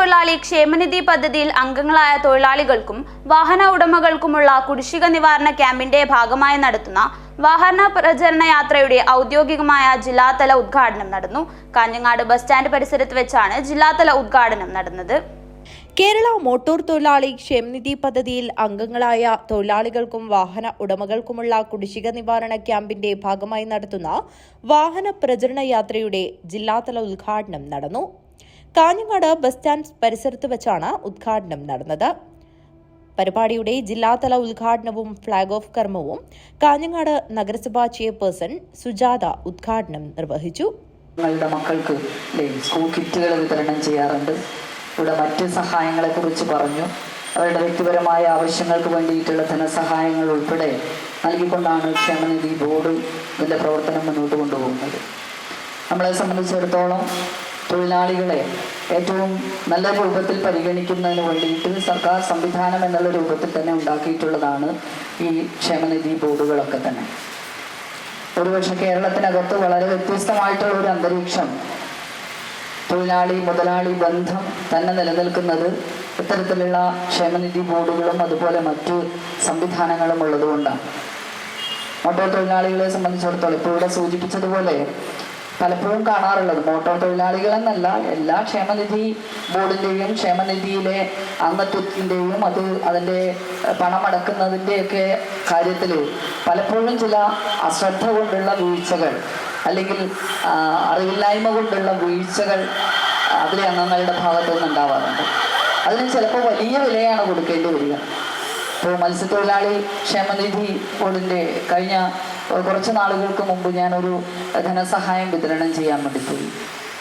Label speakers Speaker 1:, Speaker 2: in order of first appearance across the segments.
Speaker 1: തൊഴിലാളി ക്ഷേമനിധി പദ്ധതിയിൽ അംഗങ്ങളായ തൊഴിലാളികൾക്കും വാഹന ഉടമകൾക്കുമുള്ള കുടിശ്ശിക നിവാരണ ക്യാമ്പിന്റെ ഭാഗമായി നടത്തുന്ന വാഹന പ്രചരണ യാത്രയുടെ ഔദ്യോഗികമായ ജില്ലാതല ഉദ്ഘാടനം നടന്നു. കാഞ്ഞങ്ങാട് ബസ് സ്റ്റാൻഡ് പരിസരത്ത് വെച്ചാണ് ജില്ലാതല ഉദ്ഘാടനം നടന്നത്.
Speaker 2: കേരള മോട്ടോർ തൊഴിലാളി ക്ഷേമനിധി പദ്ധതിയിൽ അംഗങ്ങളായ തൊഴിലാളികൾക്കും വാഹന ഉടമകൾക്കുമുള്ള കുടിശ്ശിക നിവാരണ ക്യാമ്പിന്റെ ഭാഗമായി നടത്തുന്ന വാഹന പ്രചരണ യാത്രയുടെ ജില്ലാതല ഉദ്ഘാടനം നടന്നു. കാഞ്ഞങ്ങാട് ബസ് സ്റ്റാൻഡ് പരിസരത്ത് വെച്ചാണ് ഉദ്ഘാടനം നടന്നത്. പരിപാടിയുടെ ജില്ലാതല ഉദ്ഘാടനവും ഫ്ളാഗ് ഓഫ് കർമ്മവും കാഞ്ഞങ്ങാട് നഗരസഭാ ചെയർപേഴ്സൺ സുജാത ഉദ്ഘാടനം നിർവഹിച്ചു.
Speaker 3: ഞങ്ങളുടെ മക്കൾക്ക് സ്കൂൾ കിറ്റുകൾ വിതരണം ചെയ്യാറുണ്ട്. ഇവിടെ മറ്റ് സഹായങ്ങളെക്കുറിച്ച് പറഞ്ഞു. അവരുടെ വ്യക്തിപരമായ ആവശ്യങ്ങൾക്ക് വേണ്ടിയിട്ടുള്ള ധനസഹായങ്ങൾ ഉൾപ്പെടെ നൽകിക്കൊണ്ടാണ് ക്ഷേമനിധി ബോർഡ് ഇതിന്റെ പ്രവർത്തനം മുന്നോട്ട് കൊണ്ടുപോകുന്നത്. നമ്മളെ സംബന്ധിച്ചിടത്തോളം തൊഴിലാളികളെ ഏറ്റവും നല്ല രൂപത്തിൽ പരിഗണിക്കുന്നതിന് വേണ്ടിയിട്ട് സർക്കാർ സംവിധാനം എന്നുള്ള രൂപത്തിൽ തന്നെ ഉണ്ടാക്കിയിട്ടുള്ളതാണ് ഈ ക്ഷേമനിധി ബോർഡുകളൊക്കെ തന്നെ. ഒരുപക്ഷെ കേരളത്തിനകത്ത് വളരെ വ്യത്യസ്തമായിട്ടുള്ള ഒരു അന്തരീക്ഷം തൊഴിലാളി മുതലാളി ബന്ധം തന്നെ നിലനിൽക്കുന്നത് ഇത്തരത്തിലുള്ള ക്ഷേമനിധി ബോർഡുകളും അതുപോലെ മറ്റു സംവിധാനങ്ങളും ഉള്ളതുകൊണ്ടാണ്. മോട്ടോർ തൊഴിലാളികളെ സംബന്ധിച്ചിടത്തോളം ഇപ്പോൾ ഇവിടെ സൂചിപ്പിച്ചതുപോലെ പലപ്പോഴും കാണാറുള്ളത്. മോട്ടോർ തൊഴിലാളികൾ എന്നല്ല എല്ലാ ക്ഷേമനിധി ബോർഡിന്റെയും ക്ഷേമനിധിയിലെ അംഗത്വത്തിന്റെയും അത് അതിന്റെ പണമടക്കുന്നതിന്റെയൊക്കെ കാര്യത്തിൽ പലപ്പോഴും ചില അശ്രദ്ധ കൊണ്ടുള്ള വീഴ്ചകൾ അല്ലെങ്കിൽ അറിവില്ലായ്മ കൊണ്ടുള്ള വീഴ്ചകൾ അതിലെ അംഗങ്ങളുടെ ഭാഗത്തു നിന്നുണ്ടാവാറുണ്ട് അതിന് ചിലപ്പോൾ വലിയ വിലയാണ് കൊടുക്കേണ്ടി വരിക. ഇപ്പോൾ മത്സ്യത്തൊഴിലാളി ക്ഷേമനിധി ബോർഡിന്റെ കഴിഞ്ഞ കുറച്ച് നാളുകൾക്ക് മുമ്പ് ഞാനൊരു ധനസഹായം വിതരണം ചെയ്യാൻ വേണ്ടി പോയി.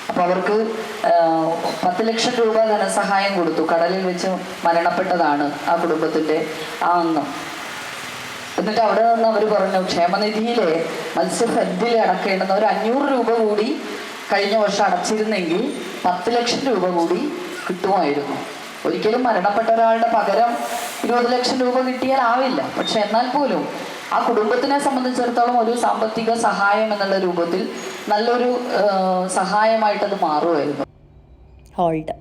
Speaker 3: അപ്പോൾ അവർക്ക് പത്ത് ലക്ഷം രൂപ ധനസഹായം കൊടുത്തു. കടലിൽ വെച്ച് മരണപ്പെട്ടതാണ് ആ കുടുംബത്തിന്റെ ആ അംഗം. എന്നിട്ട് അവിടെ നിന്ന് അവർ പറഞ്ഞു ക്ഷേമനിധിയിലെ മത്സ്യഫെഡിൽ അടക്കേണ്ടുന്ന ഒരു അഞ്ഞൂറ് രൂപ കൂടി കഴിഞ്ഞ വർഷം അടച്ചിരുന്നെങ്കിൽ പത്ത് ലക്ഷം രൂപ കൂടി കിട്ടുമായിരുന്നു. ഒരിക്കലും മരണപ്പെട്ട ഒരാളുടെ പകരം ഇരുപത് ലക്ഷം രൂപ കിട്ടിയാൽ ആവില്ല. പക്ഷെ എന്നാൽ പോലും ആ കുടുംബത്തിനെ സംബന്ധിച്ചിടത്തോളം ഒരു സാമ്പത്തിക സഹായം എന്നുള്ള രൂപത്തിൽ നല്ലൊരു സഹായമായിട്ടത് മാറുമായിരുന്നു.
Speaker 2: ഹോൾഡ്.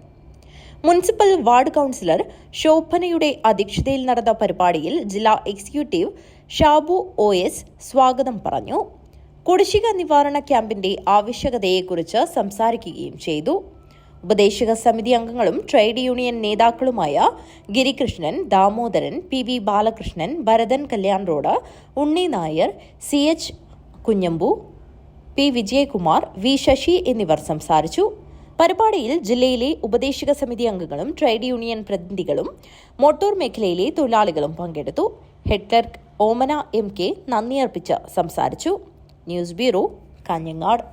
Speaker 2: മുനിസിപ്പൽ വാർഡ് കൗൺസിലർ ശോഭനയുടെ അധ്യക്ഷതയിൽ നടന്ന പരിപാടിയിൽ ജില്ലാ എക്സിക്യൂട്ടീവ് ഷാബു ഒ എസ് സ്വാഗതം പറഞ്ഞു. കുടിശ്ശിക നിവാരണ ക്യാമ്പിന്റെ ആവശ്യകതയെക്കുറിച്ച് സംസാരിക്കുകയും ചെയ്തു. ഉപദേശക സമിതി അംഗങ്ങളും trade union നേതാക്കളുമായ Girikrishnan Damodaran P V Balakrishnan Bharathan Kalyan road Unni Nair C H Kunhambu P Vijayakumar V Sasi എന്നിവർ സംസാരിച്ചു. പരിപാടിയിൽ ജില്ലയിലെ ഉപദേശക സമിതി അംഗങ്ങളും ട്രേഡ് യൂണിയൻ പ്രതിനിധികളും മോട്ടോർ മേഖലയിലെ തൊഴിലാളികളും പങ്കെടുത്തു. Head clerk Omana M K നന്ദി അർപ്പിച്ച് സംസാരിച്ചു. News bureau Kanhangad.